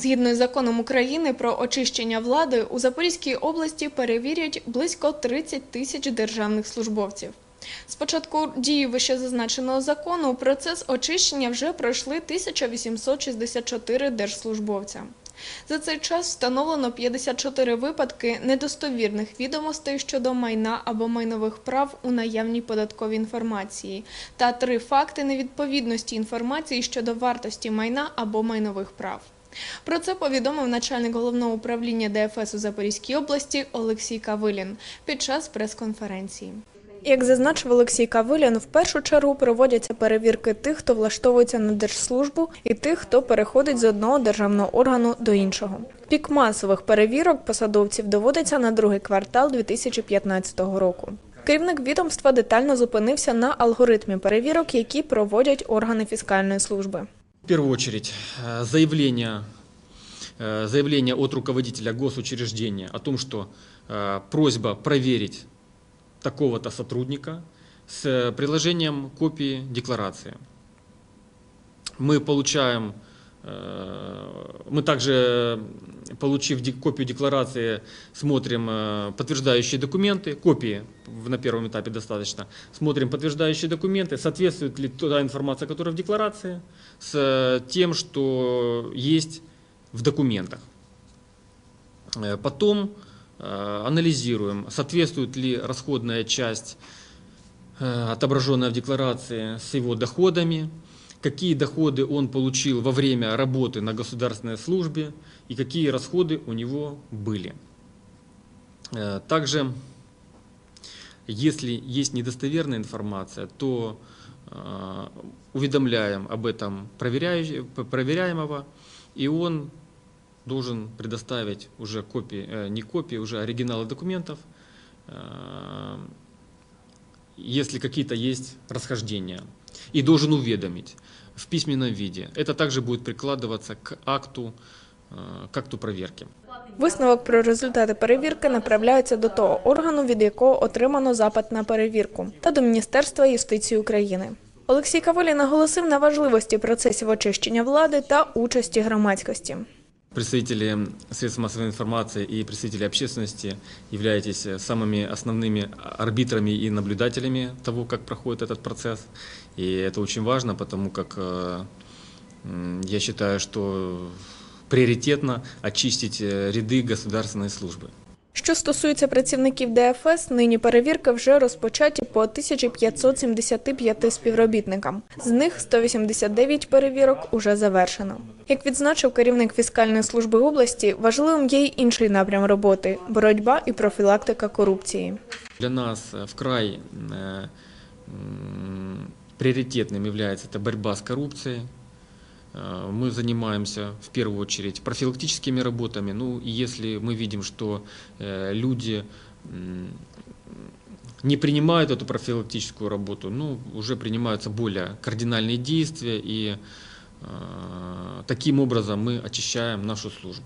Згідно з законом України про очищення влади, у Запорізькій області перевірять близько 30 тисяч державних службовців. З початку дії вищезазначеного закону процес очищення вже пройшли 1864 держслужбовця. За цей час встановлено 54 випадки недостовірних відомостей щодо майна або майнових прав у наявній податковій інформації та три факти невідповідності інформації щодо вартості майна або майнових прав. Про це повідомив начальник головного управління ДФС у Запорізькій області Олексій Кавилін під час прес-конференції. Як зазначив Олексій Кавилін, в першу чергу проводяться перевірки тих, хто влаштовується на держслужбу, і тих, хто переходить з одного державного органу до іншого. Пік масових перевірок посадовців доводиться на другий квартал 2015 року. Керівник відомства детально зупинився на алгоритмі перевірок, які проводять органи фіскальної служби. Первую очередь, э, заявление, э, заявление от руководителя госучреждения о том, что э, просьба проверить такого-то сотрудника с приложением копии декларации. Мы получаем, мы также, получив копию декларации, смотрим э, подтверждающие документы, копии на первом этапе достаточно, смотрим подтверждающие документы, соответствует ли та информация, которая в декларации, с э, тем, что есть в документах. Э, Потом анализируем, соответствует ли расходная часть, отображенная в декларации, с его доходами, какие доходы он получил во время работы на государственной службе и какие расходы у него были. Э, Также, если есть недостоверная информация, то э, уведомляем об этом проверяемого, и он должен предоставить уже копии, э, не копии, уже оригиналы документов, если какие-то есть расхождения, и должен уведомить в письменном виде. Это также будет прикладываться к акту, э, к акту проверки. Висновок про результати перевірки направляється до того органу, від якого отримано запит на перевірку, та до Міністерства юстиції України. Олексій Каволі наголосив на важливості процесів очищення влади та участі громадськості. Представители средств массовой информации и представители общественности являетесь э, самыми основными арбитрами и наблюдателями того, как проходит этот процесс. И это очень важно, потому как э, я считаю, что приоритетно очистить э, ряды государственной службы. Що стосується працівників ДФС, нині перевірки вже розпочаті по 1575 співробітникам. З них 189 перевірок уже завершено. Як відзначив керівник фіскальної служби області, важливим є й інший напрям роботи боротьба і профілактика корупції. Для нас э, в край э, м, приоритетным Мы занимаемся в первую очередь профилактическими работами. Ну и если мы видим, что э, люди не принимают эту профилактическую работу, ну уже принимаются более кардинальные действия и э, таким образом мы очищаем нашу службу.